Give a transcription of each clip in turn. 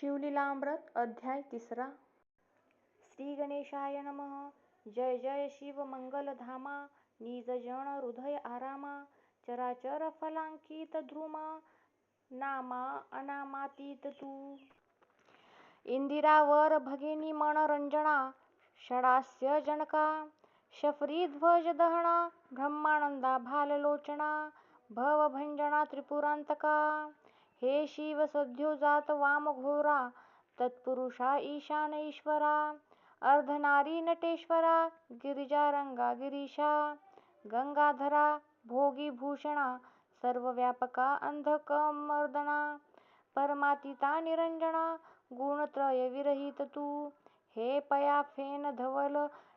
शिवलीलामृत अध्याय तिसरा. श्री गणेशाय नमः. जय जय शिव मंगल धामा. निज हृदय आरामा. चराचर फलांकित ध्रुमा. नामा अनामातीत तू. इंदिरावर भगिनी मनोरंजना. षडास्य जनका. शफरी ध्वज दहना. ब्रह्मानंदा भाललोचना भवभंजना त्रिपुरांतका. हे शिव सद्योजात वामघोरा तत्पुरुषा ईशान ईश्वरा अर्धनारी नटेश्वरा गिरिजारंगा गिरीशा गंगाधरा भोगीभूषणा सर्वव्यापका अंधकमर्दना परमातीता निरंजना गुणत्रय विरहित तू हे पया फेन धवल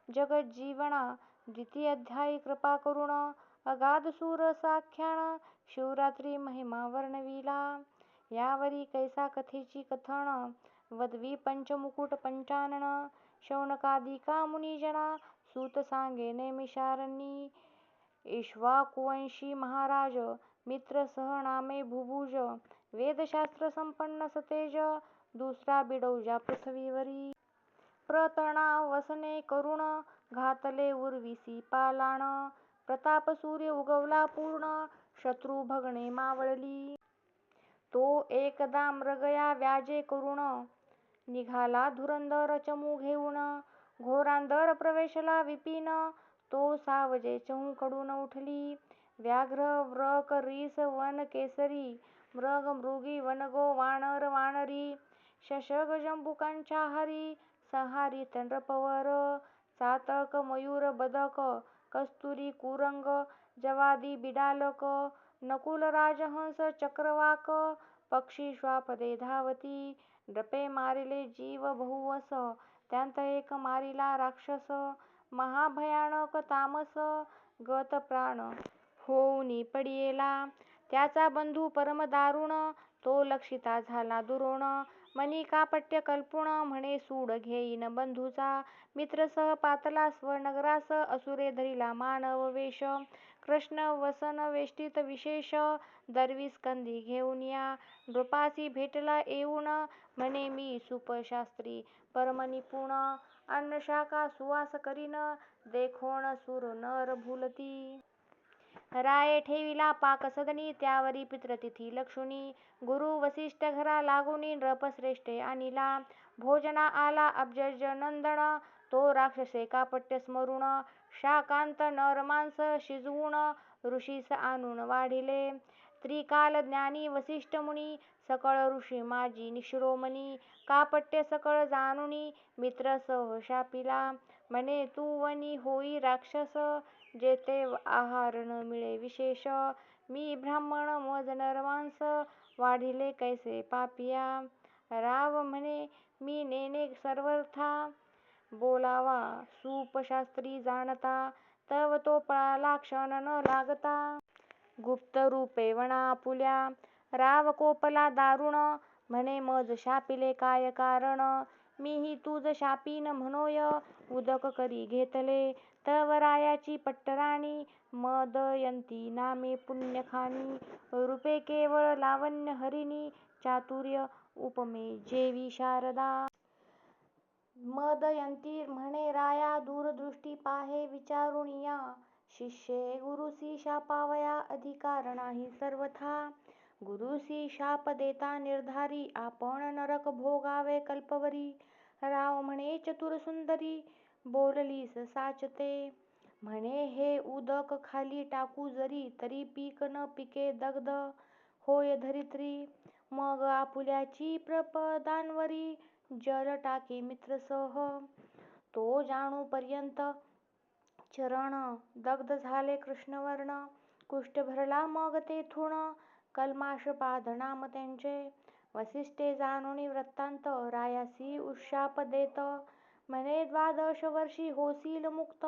जगज्जीवना द्वितीय अध्यायी कृपा करुण अगाध सूर साख्यान शिवरात्री महिमा वर्णविला यावरी कैसा कथेची कथन वदवी पंचमुकुट पंचानन शौनकादिका मुनिजना सूत सांगे नैमिषारण्यी इक्ष्वाकुवंशी महाराज मित्र सह नामे भुभुज वेदशास्त्र संपन्न सतेज दुसरा बिडौजा पृथ्वीवरी. प्रतणा वसने करुण घातले उर्विसी पालाण प्रताप सूर्य उगवला पूर्ण शत्रू भगणे मावळली. तो एकदा मृगया व्याजे करुण. निघाला धुरंधर चमू घेऊन घोरांदर प्रवेशला विपिन. तो सावजे चहूकडून उठली. व्याघ्र व्रक रीस वन केसरी मृग मृगी वनगो वानर वानरी शशग जंबुकांचाहारी संहारी तंड्रपवर चातक मयूर बदक कस्तुरी कुरंग जवादी बिडालक नकुल राजहंस चक्रवाक पक्षी श्वापदे धावती. डपे मारिले जीव बहुवस त्यांत एक मारिला राक्षस. महाभयानक तामस गत प्राण होऊनी पडियेला. त्याचा बंधू परम दारुण तो लक्षिता झाला दुरोण. मनी कापट्य कल्पुण म्हणे सूड घेईन बंधूचा. मित्र सह पातला स्वनगरास असुरे धरिला मानव वेष कृष्ण वसन वेष्टीत विशेष दर्वी स्कंदी घेऊन या. नृपासी भेटला येऊन म्हणे मी सूपशास्त्री. परमनिपुण अन्नशाखा अन्न सुवास करीन. देखोण सुर नर भुलती. राय ठेविला पाक सदनी त्यावरी पितृतिथी लक्षुनी गुरु वसिष्ठ घरा लागुनी नृपश्रेष्ठे आणिला. भोजना आला अब्जज नंदन. तो राक्षसे कापट्य स्मरून शाकांत नरमांस शिजवून ऋषीस आणून वाढिले. त्रिकालज्ञानी वसिष्ठ मुनी सकळ ऋषी माझी शिरोमणी कापट्य सकळ जाणुनी मित्र सह शापिला. म्हणे तू वनी होई राक्षस जेथे आहार न मिळे विशेष. मी ब्राह्मण मज नरमांस वाढिले कैसे पापिया? राव म्हणे मी नेने सर्वथा बोलावा. सूपशास्त्री जाणता तव तो पळा क्षण न लागता. गुप्त रूपे वना आपुल्या राव कोपला दारुण. म्हणे मज शापिले काय कारण? मीही तुज शापीन म्हणोय. उदक करी घेतले? तव रायाची पट्टराणी. मदयंती नामे पुण्यखानी. रूपे केवळ लावण्य हरिणी. चातुर्य उपमे जेवी शारदा. मदयंती म्हणे राया दूरदृष्टी पाहे विचारुनिया शिष्ये गुरुसी शापावया अधिकार नाही सर्वथा. गुरुसी शाप देता निर्धारी आपण नरक भोगावे कल्पवरी. राव म्हणे चतुर सुंदरी बोललीस साचते. म्हणे हे उदक खाली टाकू जरी तरी पीक न पिके दग्ध होय धरित्री मग आपुल्याची प्रपदांवरी. जल टाकी मित्र सह तो जाणू पर्यंत चरण दग्ध झाले कृष्णवर्ण. कुष्ठ भरला मग तेथून कल्माषपाद नाम त्यांचे. वसिष्ठे जाणुनी वृत्तांत रायासी उशाप देत. म्हणे द्वादश वर्षी होसील मुक्त.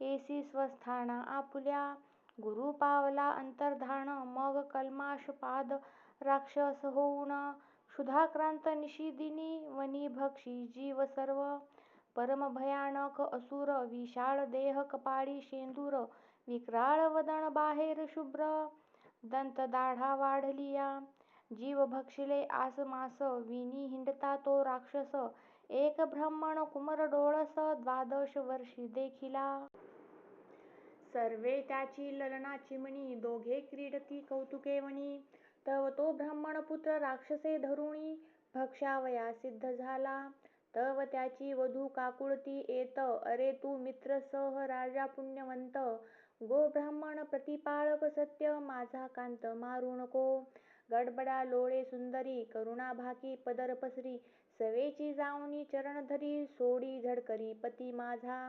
येसी स्वस्थाना आपुल्या. गुरु पावला अंतर्धान. मग कल्माषपाद राक्षस होऊन क्षुधाक्रांत निशिदिनी वनी भक्षी जीव सर्व परम भयानक असुर विशाळ देह कपाळी शेंदूर विक्राळ वदन बाहेर शुभ्र दंत दाढा वाढलिया जीव भक्षिले आसमास विनी हिंडता तो राक्षस एक ब्रह्मण कुमर डोळस द्वादश वर्षी देखिला. सर्वे त्याची ललना चिमणी दोघे क्रीडती कौतुकेवणी तव तो ब्राह्मणपुत्र राक्षसे धरुणी भक्षावया सिद्ध झाला. तव त्याची वधू काकुळती येत अरे तू मित्र सह राजा पुण्यवंत गो ब्राह्मण प्रतिपाळक सत्य माझा कांत मारू नको. गडबडा लोळे सुंदरी करुणा भाकी पदर पसरी सवेची जाऊनी चरण धरी सोडी झडकरी पती माझा.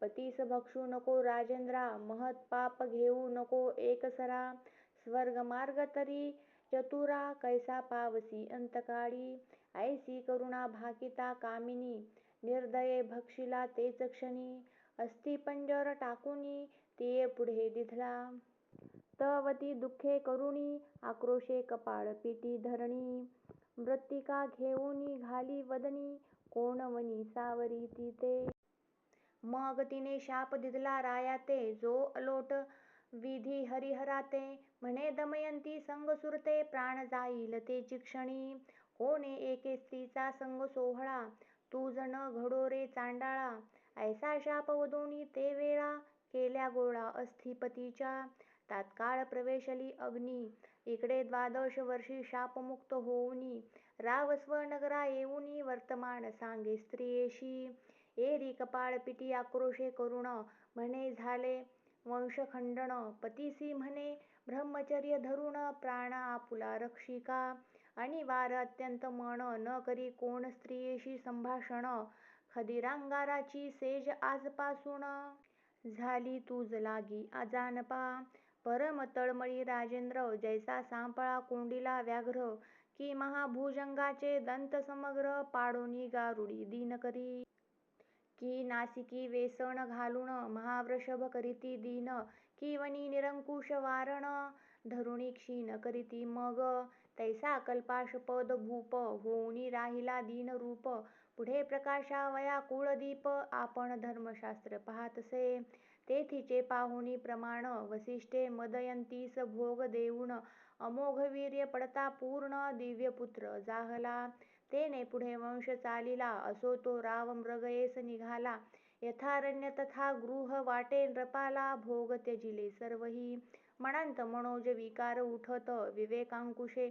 पतीस भक्षू नको राजेंद्रा महत पाप घेऊ नको एकसरा स्वर्गमार्ग तरी चतुरा कैसा पावसी अंतकाळी. ऐसी करुणा भाकिता कामिनी निर्दये भक्षिला तेच क्षणी. अस्थिपंजर टाकुनी तिये पुढे दिधला. तवती दुःखे करुणी आक्रोशे कपाळ पिटी धरणी. मृत्तिका घेऊनी घाली वदनी कोण वनी सावरीती ते मग तिने शाप दिधला राया ते जो अलोट विधी हरिहराते. म्हणे दमयंती संग सुरते प्राण जाईल तेची क्षणी होणे एके स्त्रीचा संग सोहळा तूज न घडो रे चांडाळा. ऐसा शाप वदोनी ते वेळा केल्या गोळा अस्थिपतीच्या. तात्काळ प्रवेशली अग्नी इकडे द्वादश वर्षी शापमुक्त होऊनी. रावस्व नगरा येऊनी वर्तमान सांगे स्त्रियेशी. एरी कपाळ पिटी आक्रोशे करुण म्हणे झाले वंशखंडन. पतीसी म्हणे ब्रह्मचर्य धरुन प्राण आपुला रक्षिका. अनिवार अत्यंत मन न करी कोण स्त्रियेशी संभाषण? खदिरांगाराची सेज आजपासून. झाली तुज लागी अजानपा. परम तळमळी राजेंद्र जैसा सांपळा कोंडीला व्याघ्र. की महाभुजंगाचे दंत समग्र पाडोनी गारुडी दीन करी की नासिकी वेसण घालून महावृषभ करीती दीन. किवनी निरंकुश वारण धरुणी क्षीण करीती मग. तैसा कल्पाशपद भूप होऊनी राहिला दीनरूप पुढे प्रकाशावया कुळदीप आपण धर्मशास्त्र पाहतसे. तेथीचे पाहुनी प्रमाण वसिष्ठे मदयंतीस भोग देऊन. अमोघ वीर्य पडता पूर्ण दिव्यपुत्र जाहला. तेने पुढे वंश चालिला असो तो राव मृगयेस निघाला. यथारण्य तथा गृह वाटे नृपाला भोग त्यजिले सर्वही. मनांत मनोज विकार उठत विवेकांकुशे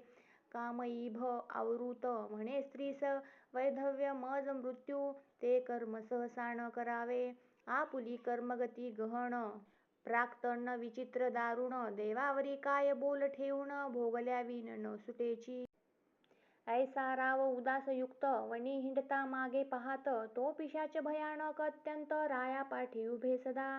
कामईभ आवृत म्हणे स्त्रीस वैधव्य मज मृत्यू ते कर्म सहसा न करावे. आपुली कर्मगती गहन प्राक्तन विचित्र दारुण देवावरी काय बोल ठेवून भोगल्याविन न सुटेची. ऐसा राव उदासयुक्त वणी हिंडता मागे पाहात तो पिशाच भयानक अत्यंत राया पाठी उभे सदा.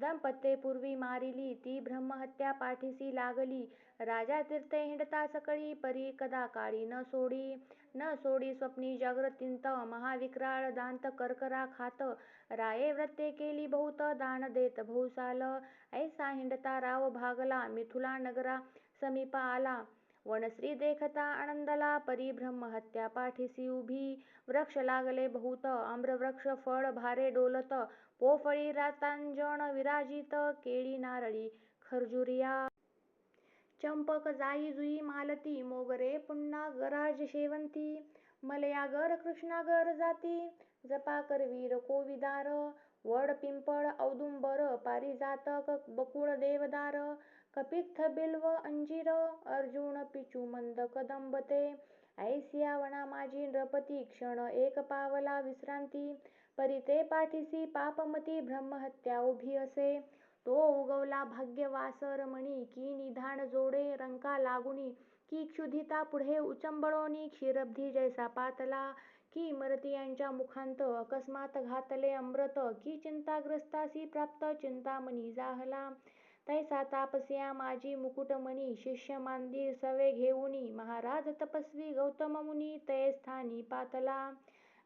दंपत्ये पूर्वी मारिली ती ब्रह्महत्या पाठीसी लागली. राजा तीर्थे हिंडता सकळी परी कदा काळी न सोडी. न सोडी स्वप्नी जाग्रतींत महाविक्राळ दांत कर्करा खात. राये व्रत्ये केली बहुत दान देत भौसाल. ऐसा हिंडता राव भागला मिथुला नगरा समीपा आला. वनश्री देखता आनंदला परी ब्रह्महत्या पाठीसी उभी. वृक्ष लागले बहुत आम्रवृक्ष फळ भारे डोलत. पोफळी रातांजण विराजित केळी नारळी खर्जुरिया. चंपक जाई जुई मालती मोगरे पुन्हा गराज शेवंती. मलयागर कृष्णागर जाती. जपा करवीर कोविदार. वड पिंपळ औदुंबर पारिजातक बकुळ देवदार. कपित्थ बिल्व अंजीर अर्जुन पिचू मंद कदंब ते ऐसिया वना माझी नृपती क्षण एक पावला विश्रांती परिते पाठीसी पापमती ब्रह्महत्या उभी असे तो उगवला भाग्यवास रमणी की निधान जोडे रंका लागुनी की क्षुधिता पुढे उचंबळोनी क्षीरब्धी जैसा पातला की मरतियांच्या मुखांत अकस्मात घातले अमृत की चिंताग्रस्तासी प्राप्त चिंतामणी जाहला तैसा तापस्या माझी मुकुटमणी शिष्य मांदिर सवे घेऊनी महाराज तपस्वी गौतममुनी तय स्थानी पातला.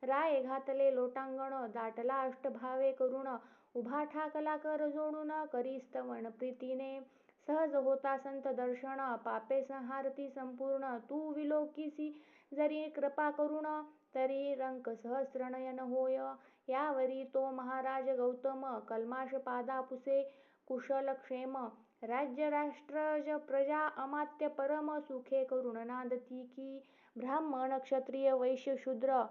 राय घातले लोटांगण दाटला अष्टभावे करुण उभा ठाकला कर जोडून करीस्तवन प्रीतीने. सहज होता संत दर्शन पापे संहारती संपूर्ण. तू विलोकिसी जरी कृपा करुण तरी रंक सहस्रनयन होय. यावरी तो महाराज गौतम कलमाश पादा पुसे कुशलक्षेम। राज्य राष्ट्रज प्रजा अमात्य परम सुखे करुण नांदती की ब्राह्मण क्षत्रिय वैश्य शूद्र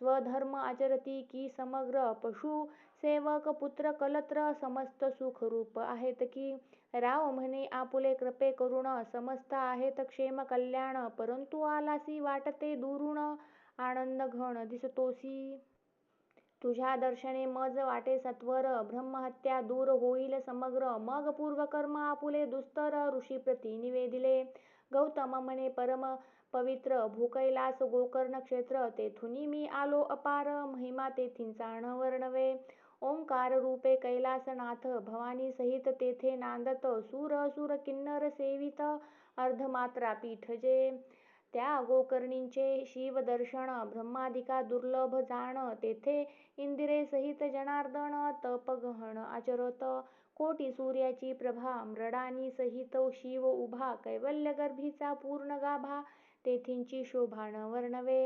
स्वधर्म आचरती की समग्र पशु सेवक पुत्र कलत्र समस्त सुखरूप आहेत की? राव म्हणे आपुले कृपे करुण समस्त आहेत क्षेम कल्याण परंतु आलासी वाटते दुरुण आनंद घन दिसतोसी. तुझ्या दर्शने मज वाटे सत्वर ब्रह्महत्या दूर होईल समग्र. मग पूर्वकर्म आपुले दुस्तर ऋषीप्रती निवेदिले. गौतम म्हणे परम पवित्र भूकैलास गोकर्ण क्षेत्र तेथुनी मी आलो अपार महिमा तेथींचा न वर्णवे ओंकार रूपे कैलासनाथ भवानी सहित तेथे नांदत सूर असुर किन्नर सेवित अर्धमात्रा पीठ जे. त्या गोकर्णींचे शिवदर्शन ब्रह्मादिका दुर्लभ जाण तेथे इंदिरे सहित जनार्दन तप गहन आचरत. कोटी सूर्याची प्रभा मृडानी सहित शिव उभा कैवल्यगर्भीचा पूर्ण गाभा तेथींची शोभा न वर्णवे.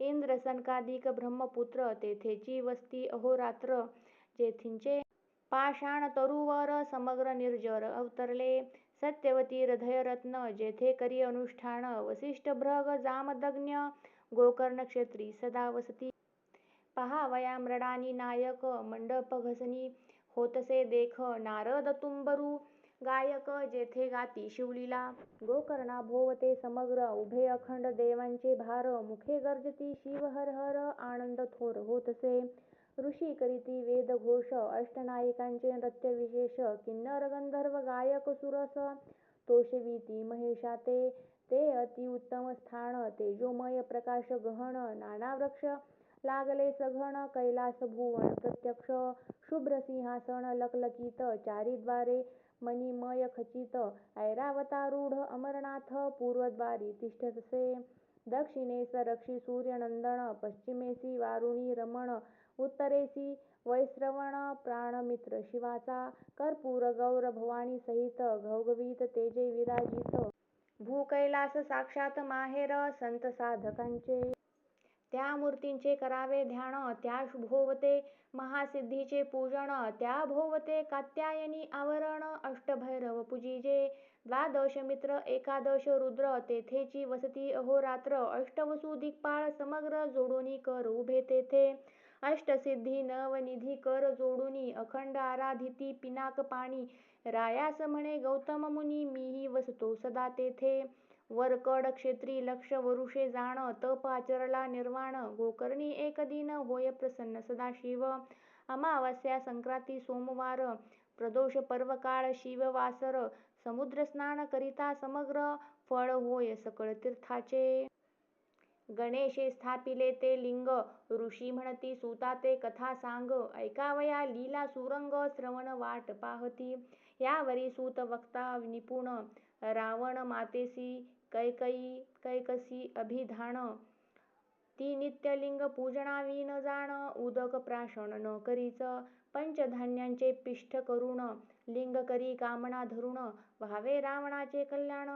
इंद्र सनकादिक ब्रह्मपुत्र तेथेची वस्ती अहोरात्र जेथींचे पाषाण तरुवर समग्र निर्जर अवतरले. सत्यवती हृदयरत्न जेथे करी अनुष्ठान वसिष्ठ जामदग्न्य गोकर्णक्षेत्री सदा वसती. पहावया मृडानी नायक मंडपघसनी होतसे देख नारद तुंबरू गायक जेथे गाती शिवलीला. गोकर्णाभोवते समग्र उभे अखंड देवांचे भार मुखे गर्जती शिव हर हर आनंद थोर होतसे. ऋषी करीती वेदघोष अष्टनायिकांचे नृत्य विशेष किन्नर गंधर्व गायक सुरस तोषवीती महेशाते ते अति उत्तम स्थान तेजोमय प्रकाश गहन नाना वृक्ष लागले सघन कैलास भुवन प्रत्यक्ष शुभ्र सिंहासन लखलखीत चारीद्वारे मणिमय खचित ऐरावतारूढ अमरनाथ पूर्वद्वारी तिष्ठतसे दक्षिणेस रक्षी सूर्यनंदन पश्चिमेसी वारुणी रमण उत्तरेसी वैश्रवण प्राणमित्र शिवाचा कर्पूर गौर भवानी सहित घवघवीत तेजे विराजित। भूकैलास साक्षात माहेर संत साधकांचे। त्या मूर्तींचे करावे ध्यान त्या भोवते महासिद्धीचे पूजन त्या भोवते कात्यायनी आवरण अष्टभैरव पूजिजे। द्वादश मित्र एकादश रुद्र तेथेची वसती अहोरात्र अष्टवसु दिक्पाळ समग्र जोडूनी कर उभे तेथे. अष्टसिद्धी नवनिधी कर जोडूनी अखंड आराधिती पिनाक पाणी. रायास म्हणे गौतम मुनी मीही वसतो सदा तेथे. वरकड क्षेत्री लक्ष वरुषे जाण तप आचरला निर्वाण गोकर्णी एक दिन होय प्रसन्न सदाशिव अमावास्या संक्रांती सोमवार प्रदोष पर्वकाळ शिववासर समुद्रस्नान करिता समग्र फळ होय सकळ तीर्थाचे. गणेशे स्थापिले ते लिंग ऋषी म्हणती सुता ते कथा सांग ऐकावया लीला सुरंग श्रवण वाट पाहती. यावरी सूत वक्ता निपुण रावणमातेसी कैकयी कैकसी अभिधान. ती नित्य लिंग पूजनावी न जाण उदक प्राशन न करीच. पंचधान्यांचे पिष्ठ करून लिंग करी कामना धरून व्हावे रावणाचे कल्याण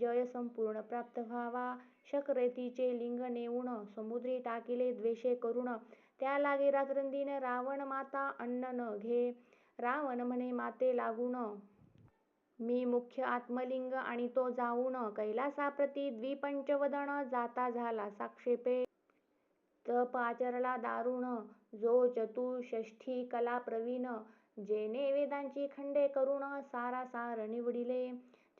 जय संपूर्ण प्राप्त व्हावा. शक्रतीचे लिंग नेऊन समुद्री टाकिले द्वेषे करुण त्या लागे रात्रंदिन रावण माता अन्न न घे. रावण म्हणे माते लागून मी मुख्य आत्मलिंग आणि तो जाऊन कैलासाप्रती द्विपंचवदन जाता झाला साक्षेपे. तप आचरला दारुण जो चतुषष्ठी कला प्रवीण जेने वेदांची खंडे करून सारासार निवडिले.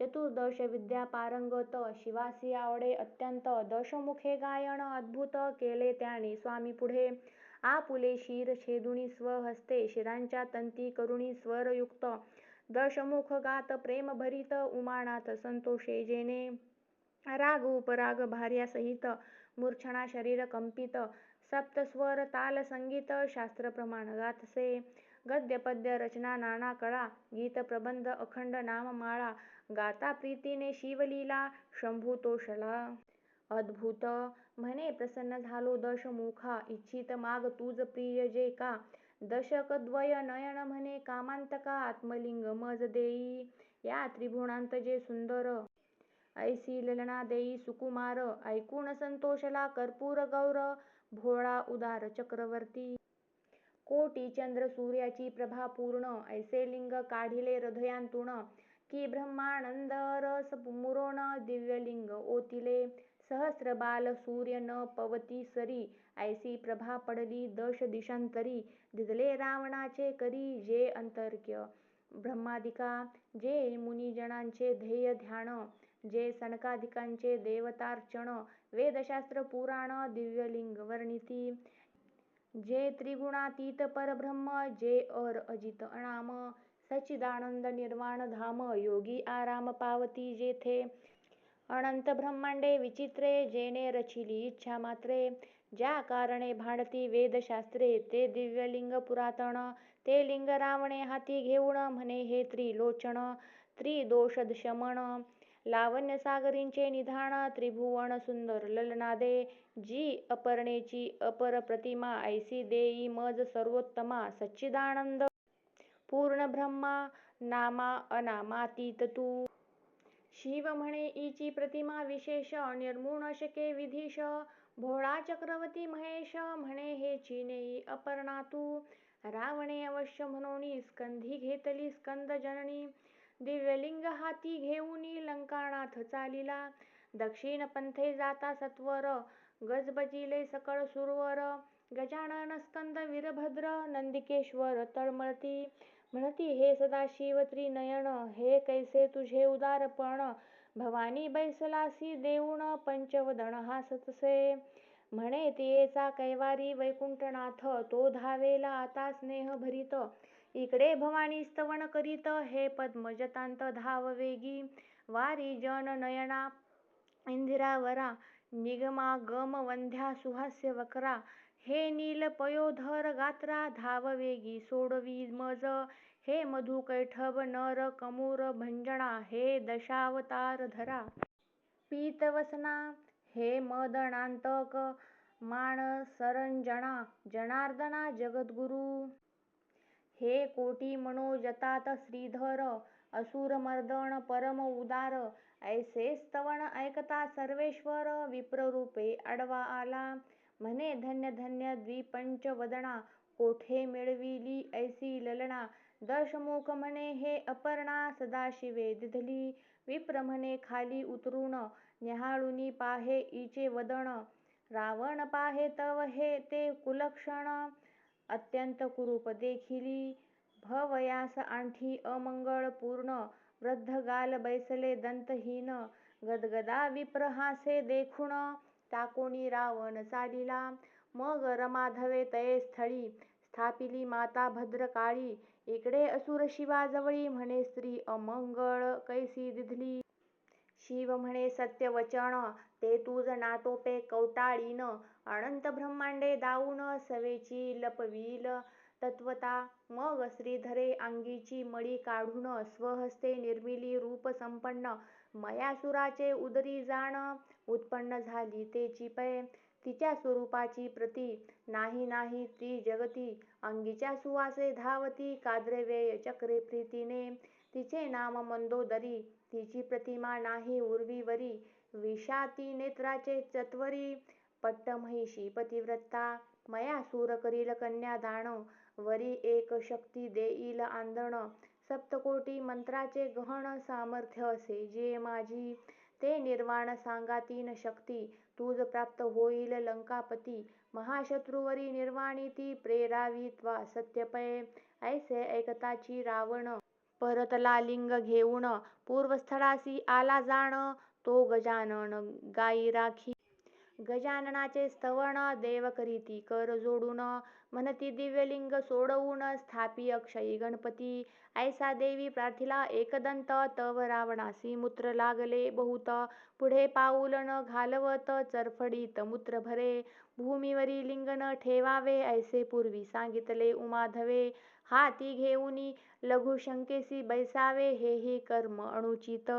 चतुर्दश विद्या पारंगत शिवासी आवडे अत्यंत दशमुखे गायन अद्भुत केले त्याने स्वामी पुढे. आपुले शिर छेदुनी स्वहस्ते शिरांच्या तंती करुणी स्वरयुक्त. दशमुख गात प्रेमभरीत उमाणात संतोषे जेने राग उपराग भार्यासहित मूर्छना शरीर कंपित. सप्तस्वर ताल संगीत शास्त्रप्रमाण गातसे. गद्य पद्य रचना नाना कळा गीत प्रबंध अखंड नाममाळा गाता प्रीतीने शिवलीला शंभू तोषला. अद्भुत! म्हणे प्रसन्न झालो दशमुखा इच्छित माग तुज प्रिय जे का? दशकद्वय नयन म्हणे कामांतका आत्मलिंग मज देई. या त्रिभुवनांत जे सुंदर ऐसी ललना देई सुकुमार ऐकून संतोषला कर्पूर गौर भोळा उदार चक्रवर्ती. कोटी चंद्र सूर्याची प्रभा पूर्ण ऐसे लिंग काढिले हृदयांतून की ब्रह्मानंद रस मुरोण दिव्यलिंग ओतिले. सहस्र बाल सूर्य न पवती सरी ऐसी प्रभा पडली दश दिशांतरी. दिदले रावणाचे करी जे अंतर्क्य. ब्रह्मादिका जे मुनिजनांचे ध्येय ध्यान जे सनकाधिकांचे देवतार्चन. वेदशास्त्र पुराण दिव्यलिंग वर्णिती. जे त्रिगुणातीत परब्रह्म जे अर अजित अनाम सच्चिदानंद निर्वाण धाम योगी आराम पावती जेथे अनंत ब्रह्मांडे विचित्रे जेने रचिली इच्छा मात्रे ज्या कारणे भांडती वेदशास्त्रे ते दिव्यलिंग पुरातन ते लिंग रावणे हाती घेऊन म्हणे हे त्रिलोचन त्रिदोषशमन लावण्यसागरींचे निधान त्रिभुवन सुंदर ललनादे जी अपर्णेची अपर प्रतिमा ऐसी देई मज सर्वोत्तमा सच्चिदानंद पूर्ण ब्रह्मा नामा अनामातीत तू. शिव म्हणे ईची प्रतिमा विशेष निर्गुण शके विधीश भोळा चक्रवर्ती महेश म्हणे हे नेई अपर्णा तू. रावणे अवश्य म्हणून स्कंधी घेतली स्कंद जननी दिव्यलिंग हाती घेऊनी लंकानाथ चालिला. दक्षिण पंथे जाता सत्वर गजबजिले सकळ सुरवर. गजानन स्कंद वीरभद्र नंदिकेश्वर तळमळती. म्हणती हे सदाशिव त्रिनयन हे कैसे तुझे उदारपण? भवानी बैसलासी देऊन पंचवदन हासतसे. म्हणे तियेचा कैवारी वैकुंठनाथ तो धावेला आता स्नेहभरीत इकडे भवानी स्तवन करीत हे पद्मजतांत धाव वेगी वारी जननयना इंदिरावरा निगमागमवंद्या सुहास्य वक्रा. हे नील पयोधर गात्रा धाव वेगी सोडवी मज. हे मधुकैटभ नर कमूर भंजना हे दशावतार धरा. पीतवसना हे मदनांतक मानसरंजना जनार्दना जगद्गुरू. हे कोटीमनोजतात श्रीधर असुरमर्दन परम उदार. ऐसे स्तवन ऐकता सर्वेश्वर विप्ररूपे आडवा आला. म्हणे धन्य धन्य द्विपंच वदना कोठे मिळविली ऐसी ललना. दशमुख म्हणे हे अपर्णा सदाशिवे दिधली. विप्र म्हणे खाली उतरून न्याहाळुनी पाहे ईचे वदन. रावण पाहे तव हे ते कुलक्षण. अत्यंत कुरूप. देखीली भवयास आणखी अमंगळ पूर्ण वृद्ध गाल बैसले दंतहीन. गदगदा विप्र हासे देखून टाकोनी रावण चालिला. मग रमाधवे तये स्थळी. स्थापिली माता भद्रकाळी. इकडे असुर शिवाजवळी म्हणे स्त्री अमंगळ. कैसी दिधली. शिव म्हणे सत्य वचन ते तुज नाटोपे कौटाळीन. अनंत ब्रह्मांडे दाऊन सवेची लपवील तत्वता. मग श्रीधरे अंगीची मळी काढून स्वहस्ते निर्मिली रूपसंपन्न मयासुराचे उदरी जाण उत्पन्न झाली ते चिपे तिच्या स्वरूपाची प्रती नाही नाही ती जगती. अंगीच्या सुवासे धावती काद्रवेय चक्रे प्रीतीने. तिचे नाम मंदोदरी. तिची प्रतिमा नाही उर्वीवरी विषाती नेत्राचे चत्वरी. पट्टमहिषी पतिव्रता मया मयासूर करील कन्यादान वरी एक शक्ती देईल आंदण. सप्तकोटी मंत्राचे गहन सामर्थ्य असे जे माझी ते निर्वाण सांगा तीन शक्ती. तुज प्राप्त होईल लंकापती महाशत्रुवरी निर्वाणी ती प्रेरावी त्वा. सत्य ऐसे ऐकताची रावण. परतला लिंग घेऊन पूर्वस्थळासी आला जाण तो गजानन गायी राखी. गजाननाचे स्तवन देव करीती कर जोडून म्हणती दिव्यलिंग सोडवून स्थापी अक्षयी गणपती. ऐसा देवी प्रार्थिला एकदंत तव रावणासी मूत्र लागले बहुत. पुढे पाऊल न घालवत चरफडीत मूत्र भरे. भूमीवरी लिंगन ठेवावे ऐसे पूर्वी सांगितले उमाधवे. हाती घेऊनी लघुशंकेसी बैसावे हेही कर्म अनुचित.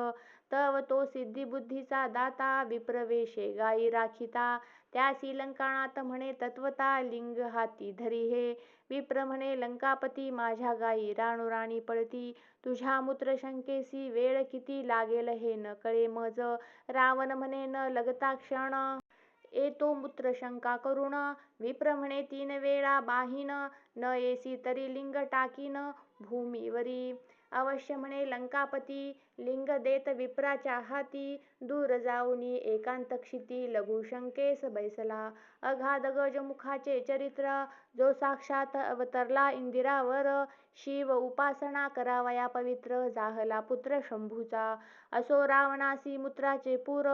तव तो सिद्धिबुद्धीचा दाता विप्रवेशे गायी राखिता. त्यासी लंकाणात म्हणे तत्वता लिंग हाती धरी हे. विप्र म्हणे लंकापती माझ्या गायी राणी पळती. तुझ्या मूत्रशंकेसी वेळ किती लागेल हे न कळे मज. रावण म्हणे न लगता क्षण. येतो मूत्रशंका करून विप्र म्हणे तीन वेळा बाहीन. न येसी तरी लिंग टाकीन. भूमीवरी अवश्य म्हणे लंकापती. लिंग देत विप्राच्या हाती. दूर जाऊनी एकांत क्षिती. लघु शंकेस बैसला. अगाध गजमुखाचे चरित्र. जो साक्षात अवतरला इंदिरावर. शिव उपासना करावया पवित्र. जाहला पुत्र शंभूचा. असो रावणासी मूत्राचे पूर.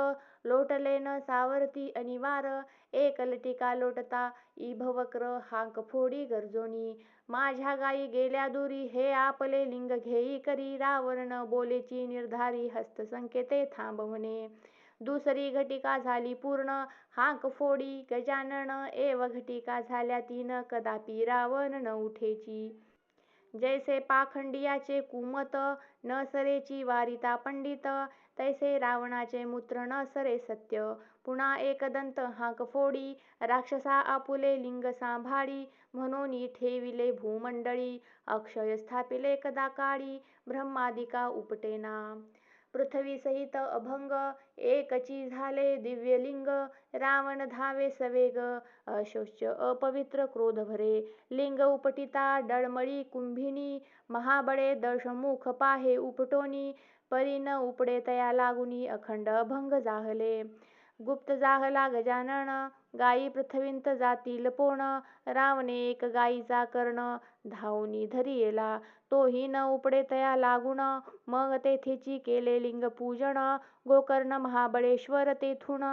लोटले न सावरती अनिवार एकलटिका लोटता इभवक्र हांक फोडी गर्जोनी. माझ्या गायी गेल्या दुरी हे आपले लिंग घेई करी. रावण बोलेची निर्धारी हस्त संकेते थांबवणे. दुसरी घटिका झाली पूर्ण हांक फोडी गजानन. एव घटिका झाल्या तीन कदापि रावण न उठेची. जैसे पाखंडियाचे कुमत न सरेची वारिता पंडित. तैसे रावणाचे मूत्र न सरे सत्य. पुन्हा एकदंत हाक फोडी राक्षसा आपुले लिंग सांभाळी म्हणून ठेविले भूमंडळी अक्षय स्थापिले कदा काळी ब्रह्मादिका उपटेना पृथ्वीसहित अभंग एकची झाले दिव्यलिंग रावण धावे सवेग अशोच अपवित्र क्रोध भरे. लिंग उपटिता डळमळी कुंभिनी महाबळे दशमुख पाहे उपटोनी परी न उपडे तया लागुनी अखंड अभंग जाहले. गुप्त जाहला गजानन गायी पृथ्वींत जातील पोण रावणे एक गायीचा कर्ण धावुनी धरियेला. तोही न उपडे तया लागुन मग तेथेची केले लिंग पूजन गोकर्ण महाबळेश्वर तेथून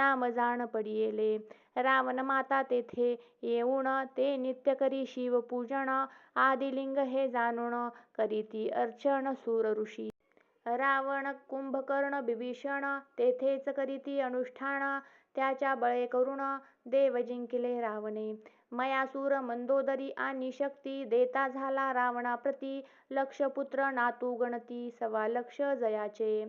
नाम जाण पडियेले. रावणमाता तेथे येऊन ते नित्य करी शिवपूजन आदिलिंग हे जाणून करीती अर्चन सूर ऋषी. रावण कुंभकर्ण बिभीषण तेथेच करीती अनुष्ठान त्याच्या बळे करून देव जिंकिले रावणे. मयासूर मंदोदरी आणि शक्ती देता झाला रावणाप्रती लक्ष पुत्र नातू गणती सवा लक्ष जयाचे.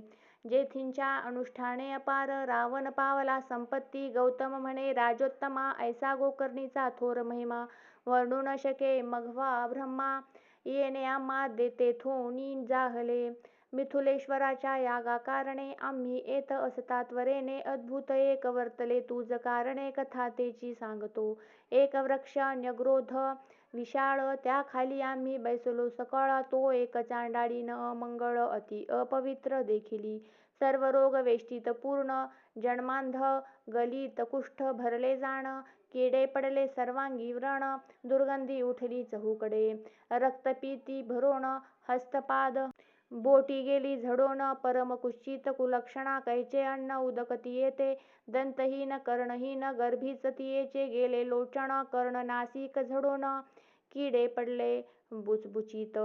जेथींच्या अनुष्ठाने अपार रावण पावला संपत्ती गौतम म्हणे राजोत्तमा ऐसा गोकर्णीचा थोर महिमा. वर्णू न शके मघवा ब्रह्मा येणे आम्हा तेथोनी जाहले. मिथिलेश्वराच्या यागाकारणे आम्ही येत असता त्वरेने अद्भुत एक वर्तले तुज कारणे कथा तेची सांगतो. एक वृक्ष न्यग्रोध विशाळ त्याखाली आम्ही बैसलो. सकळ तो एक चांडाळीन अमंगळ अति अपवित्र देखिली. सर्व रोग वेष्टीत पूर्ण जन्मांध गलित कुष्ठ भरले जाण किडे पडले सर्वांगी व्रण दुर्गंधी उठली चहूकडे. रक्तपीती भरोण हस्तपाद बोटी गेली झडोन परम कुत्सित कुलक्षणा कैचे अन्न उदक येते दंतहीन कर्णहीन गर्भीच तियेचे गेले लोचन कर्ण नासिक झडोन किडे पडले बुचबुचीत.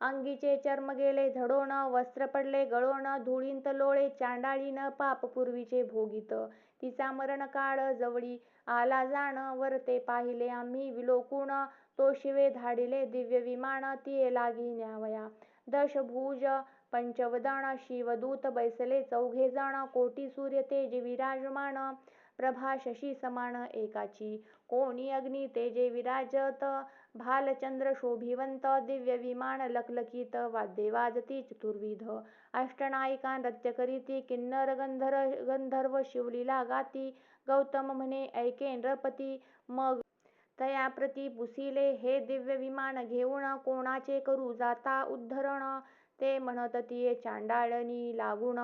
अंगीचे चर्म गेले झडोन वस्त्र पडले गळोन धुळींत लोळे चांडाळीन पाप पूर्वीचे भोगीत. तिचा मरणकाळ जवळी आला जाण वर ते पाहिले आम्ही विलोकून तो शिवे धाडिले दिव्य विमान तिये लागी न्यावया. दशभुज पंचवदन शिवदूत बैसले चौघे जण कोटी सूर्य तेज विराजमान प्रभा शशी समान एकाची. कोणी अग्नी तेजे विराजत भालचंद्र शोभिवंत दिव्य विमान लकलकीत वाद्ये वाजती चतुर्विध. अष्टनायिका नृत्य करीती किन्नर गंधर्व शिवलीला गाती गौतम म्हणे ऐके नृपती मग तयाप्रती पुसिले हे दिव्य विमान घेऊन कोणाचे करू जाता उद्धरण ते म्हणत तिये चांडाळणी लागून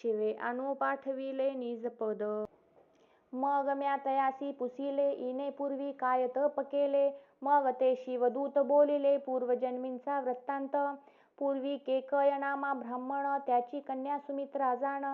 शिवे आणू पाठविले निज पद मग म्या तयासी पुसिले इने पूर्वी काय तप केले मग ते शिवदूत बोलिले पूर्वजन्मींचा वृत्तांत. पूर्वी केकयनामा ब्राह्मण त्याची कन्या सुमित्रा जाण.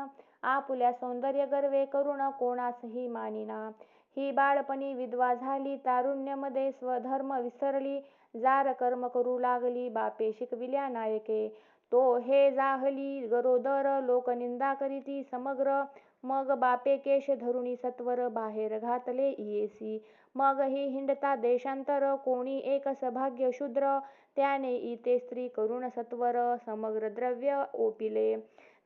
आपुल्या सौंदर्यगर्वे करून कोणासही मानिना. ही बाळपणी विधवा झाली तारुण्यमध्ये स्वधर्म विसरली जार कर्म करू लागली बापे शिकविल्या नायके. तो हे जाहली गरोदर लोकनिंदा करीती समग्र. मग बापे केश धरुणी सत्वर बाहेर घातले इयेसी मग ही हिंडता देशांतर कोणी एक सभाग्य शूद्र. त्याने इते स्त्री करुण सत्वर समग्र द्रव्य ओपिले.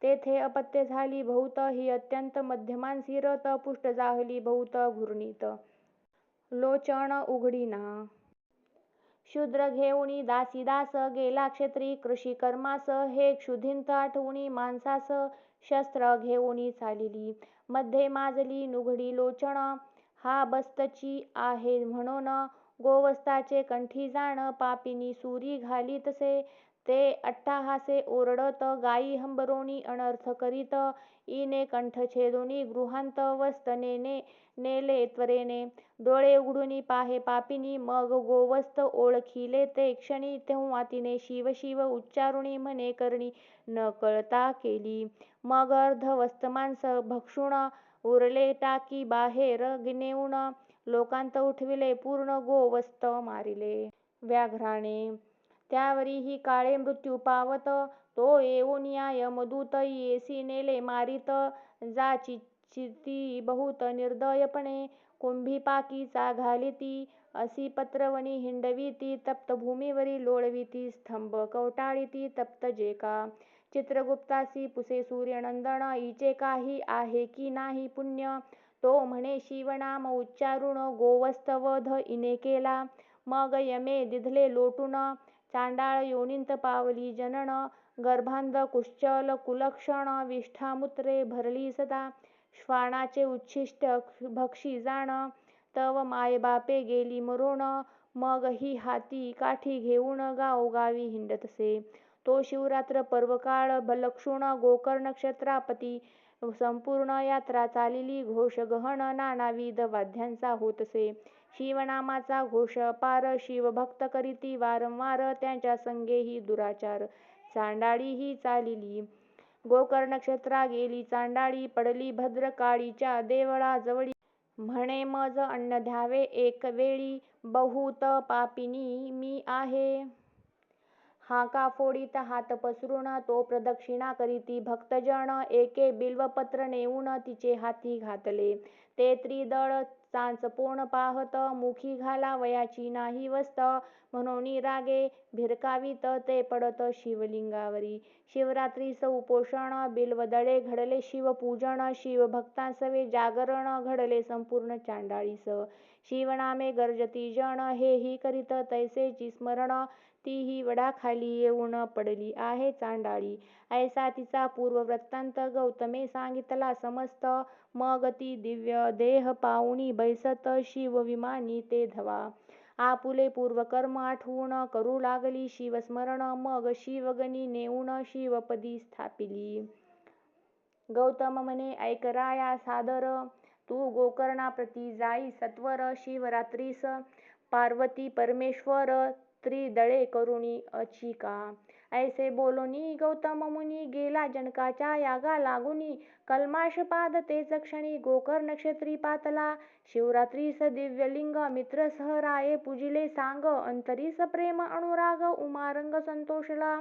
तेथे अपत्ये झाली बहुत ही अत्यंत मध्यमांसी रत पुष्ट जाहली बहुत घूर्णित. लोचन उघडीना. शूद्र घेऊनी दासीदास गेला क्षेत्री कृषिकर्मास हे क्षुधिंत आठवणी माणसास शस्त्र घेऊनी चालिली. मध्ये माजली नुघडी लोचन हा बस्तची आहे म्हणून गोवस्ताचे कंठी जाण पापिनी सुरी घालीतसे ते अट्टहासे ओरडत गायी हंबरोनी अनर्थ करीत ईने कंठ छेदोनी गृहांत वस्तनेने नेले त्वरेने. डोळे उघडूनी पाहे पापिनी मग गोवत्स ओळखिले ते क्षणी तेव्हा तिने शिव शिव उच्चारुनी म्हणे करणी न कळता केली. मग अर्ध वस्तमांस भक्षून उरले टाकी बाहेर नेऊन लोकांत उठविले पूर्ण गोवत्स मारिले. व्याघ्राने त्यावरीही काळे मृत्यू पावत तो येऊनिया यमदूत येसी नेले मारीत जाचिती बहुत निर्दयपणे कुंभीपाकी घालिती. असी पत्रवणी हिंडविती तप्त भूमीवरी लोळविती. स्तंभ कवटाळीती तप्त जेका चित्रगुप्तासी पुसे सूर्यनंदन ईचे काही आहे की नाही पुण्य? तो म्हणे शिवनाम उच्चारून गोवस्तवध इने ईने केला. मग यमे दिधले लोटून चांडाळ योनिंतपावली जनन गर्भांध कुश्चल कुलक्षण विष्ठामूत्रे भरली सदा. श्वानाचे उच्छिष्ट भक्षी जाण तव मायबापे गेली मरोण मग ही हाती काठी घेऊन गावोगावी हिंडतसे. तो शिवरात्र पर्वकाळ लक्षून गोकर्ण क्षेत्रापती संपूर्ण यात्रा चालिली घोष गहन नानाविध वाद्यांचा होतसे. शिवनामाचा घोष अपार शिवभक्त करीती वारंवार त्यांच्या संगे ही दुराचार. चांडाळी ही चालिली. गोकर्ण क्षेत्रा गेली चांडाळी पडली भद्रकाळीच्या देवळा जवळी. म्हणे मज अन्न द्यावे एकवेळी बहुत पापिनी मी आहे. हाका फोडीत हात पसरून तो प्रदक्षिणा करीती. भक्तजन एके बिल्वपत्र नेऊन तिचे हाती घातले. ते त्रिदळ चांचपोण पाहत मुखी घालावयाची नाही वस्त. म्हणून रागे भिरकावीत ते पडत शिवलिंगावरी. शिवरात्रीस उपोषण बिल्वदळे घडले शिवपूजन शिवभक्तांसवे जागरण घडले संपूर्ण चांडाळीस. शिवनामे गर्जती जन हेही करीत तैसेची स्मरण. तीही वडाखाली येऊन पडली आहे चांडाळी. ऐसा तिचा पूर्व वृत्तांत गौतमे सांगितला समस्त. मग ती दिव्य देह पाऊणी बैसत शिवविमानी ते धवा. आपुले पूर्वकर्म आठवून करू लागली शिवस्मरण. मग शिवगणी नेऊन शिवपदी स्थापिली. गौतम म्हणे ऐक राया सादर. तू गोकर्णाप्रती जाई सत्वर. शिवरात्रीस पार्वती परमेश्वर. स्त्री दळे करुणी अचिका. ऐसे बोलोनी गौतम मुनी गेला जनकाच्या यागा लागूनी. कल्माषपाद तेच क्षणी गोकर्णक्षेत्री पातला. शिवरात्रीस दिव्यलिंग मित्र राये पूजिले सांग. अंतरीस प्रेम अनुराग उमारंग संतोषला.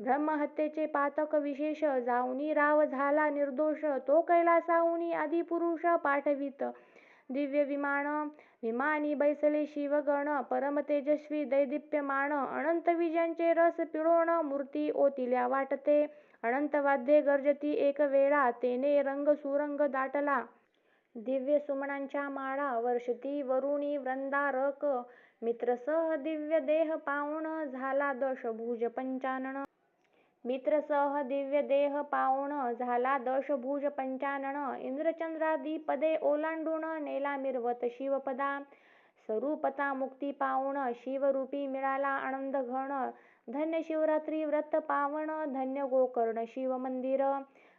ब्रह्महत्येचे पातक विशेष जाऊनी राव झाला निर्दोष. तो कैलासाहुनी आदिपुरुष पाठवित. दिव्यविमान विमानी बैसले शिवगण परमतेजस्वी दैदिप्यमान अनंतविजांचे रस पिळोण मूर्ती ओतिल्या वाटते. अनंत वाद्ये गर्जती एकवेळा तेने रंग सुरंग दाटला. दिव्य सुमनांच्या माळा वर्षती वरुणी वृंदारक मित्रसह दिव्य देह पावून झाला दशभुज पंचानन. मित्रसह दिव्य देह पावोन झाला दशभुज पंचानन इंद्रचंद्रादी पदे ओलांडून नेला मिरवत शिवपदा. स्वरूपता मुक्ती पाऊण शिवरूपी मिळाला आनंद घण धन्य शिवरात्री व्रत पावन धन्य गोकर्ण शिवमंदिर.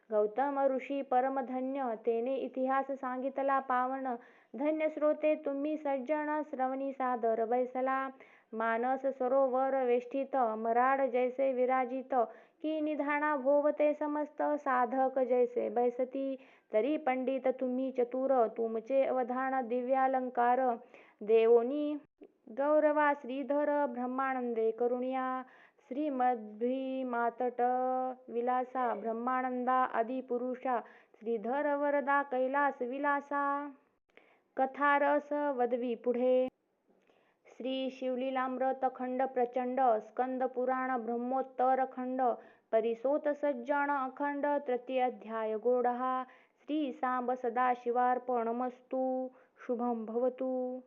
गौतम ऋषी परमधन्य तेने इतिहास सांगितला पावन धन्य श्रोते तुम्ही सज्जन श्रवणी सादर बैसला. मानस सरोवर वेष्टित मराड जैसे विराजित. की निधाना भोवते समस्त साधक जैसे। बैसती तरी पंडित तुम्ही चतुर तुमचे अवधान दिव्यालंकार। देवोनी गौरवा श्रीधर ब्रह्मानंदे करुणिया। श्रीमद्भिमातट विलासा ब्रह्मानंदा आदिपुरुषा। श्रीधर वरदा कैलास विलासा। कथारस वदवी पुढे। श्रीशिवलीलामृतखण्डप्रचण्ड स्कन्दपुराणब्रह्मोत्तरखण्ड परिसोतसज्जन अखण्ड तृतीयाध्यायगौडः श्री श्रीसाम्ब सदाशिवार्पणमस्तु। शुभं भवतु।